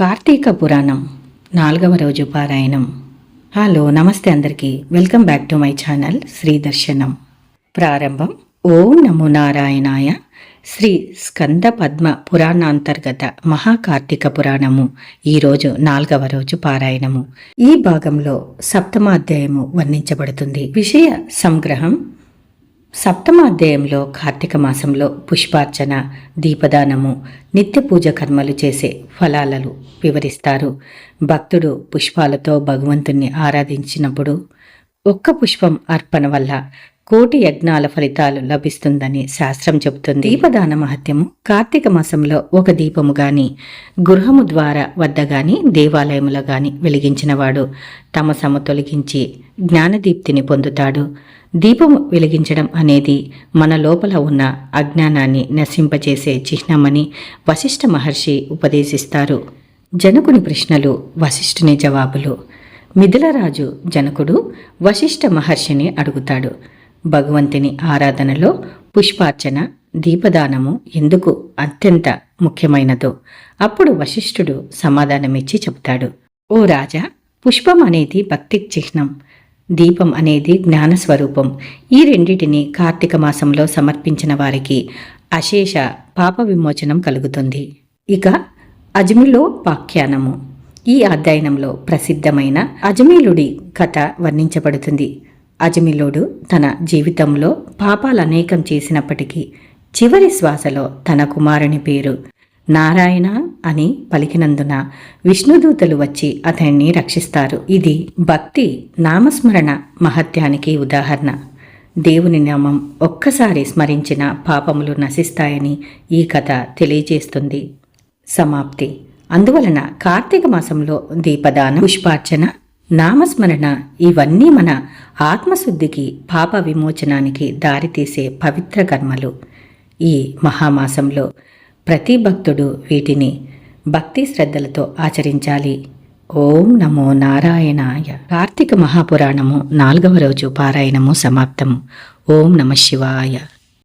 కార్తీక పురాణం నాలుగవ రోజు పారాయణం. హలో నమస్తే అందరికీ. Welcome back to my channel Sri Darshanam. ప్రారంభం ఓం నమో నారాయణాయ శ్రీ స్కంద పద్మ పురాణాంతర్గత మహాకార్తీక పురాణము. ఈరోజు నాలుగవ రోజు పారాయణము. ఈ భాగంలో సప్తమాధ్యాయము వర్ణించబడుతుంది. విషయ సంగ్రహం సప్తమాధ్యాయంలో కార్తీక మాసంలో పుష్పార్చన దీపదానము నిత్య పూజ కర్మలు చేసే ఫలాలను వివరిస్తారు. భక్తుడు పుష్పాలతో భగవంతుణ్ణి ఆరాధించినప్పుడు ఒక్క పుష్పం అర్పణ వల్ల కోటి యజ్ఞాల ఫలితాలు లభిస్తుందని శాస్త్రం చెబుతుంది. దీపదాన మహత్యము కార్తీక మాసంలో ఒక దీపము గాని గృహము ద్వారా వద్ద గాని దేవాలయములో గాని వెలిగించినవాడు తమ సమ తొలగించి జ్ఞానదీప్తిని పొందుతాడు. దీపం వెలిగించడం అనేది మన లోపల ఉన్న అజ్ఞానాన్ని నశింపచేసే చిహ్నమని వశిష్ఠ మహర్షి ఉపదేశిస్తారు. జనకుని ప్రశ్నలు వశిష్ఠుని జవాబులు. మిథిలరాజు జనకుడు వశిష్ఠ మహర్షిని అడుగుతాడు. భగవంతుని ఆరాధనలో పుష్పార్చన దీపదానము ఎందుకు అత్యంత ముఖ్యమైనదో అప్పుడు వశిష్ఠుడు సమాధానమిచ్చి చెబుతాడు. ఓ రాజా పుష్పం అనేది భక్తి చిహ్నం దీపం అనేది జ్ఞాన స్వరూపం. ఈ రెండింటిని కార్తీక మాసంలో సమర్పించిన వారికి అశేష పాప విమోచనం కలుగుతుంది. ఇక అజ్మిలో పాఖ్యానము ఈ అధ్యయనంలో ప్రసిద్ధమైన అజ్మీలుడి కథ వర్ణించబడుతుంది. అజమిలోడు తన జీవితంలో పాపాలు అనేకం చేసినప్పటికీ చివరి శ్వాసలో తన కుమారుని పేరు నారాయణ అని పలికినందున విష్ణుదూతలు వచ్చి అతన్ని రక్షిస్తారు. ఇది భక్తి నామస్మరణ మహత్యానికి ఉదాహరణ. దేవుని నామం ఒక్కసారి స్మరించిన పాపములు నశిస్తాయని ఈ కథ తెలియజేస్తుంది. సమాప్తి. అందువలన కార్తీక మాసంలో దీపదాన పుష్పార్చన నామస్మరణ ఇవన్నీ మన ఆత్మశుద్ధికి పాప విమోచనానికి దారితీసే పవిత్ర కర్మలు. ఈ మహామాసంలో ప్రతి భక్తుడు వీటిని భక్తి శ్రద్ధలతో ఆచరించాలి. ఓం నమో నారాయణాయ. కార్తీక మహాపురాణము నాలుగవ రోజు పారాయణము సమాప్తము. ఓం నమ శివాయ.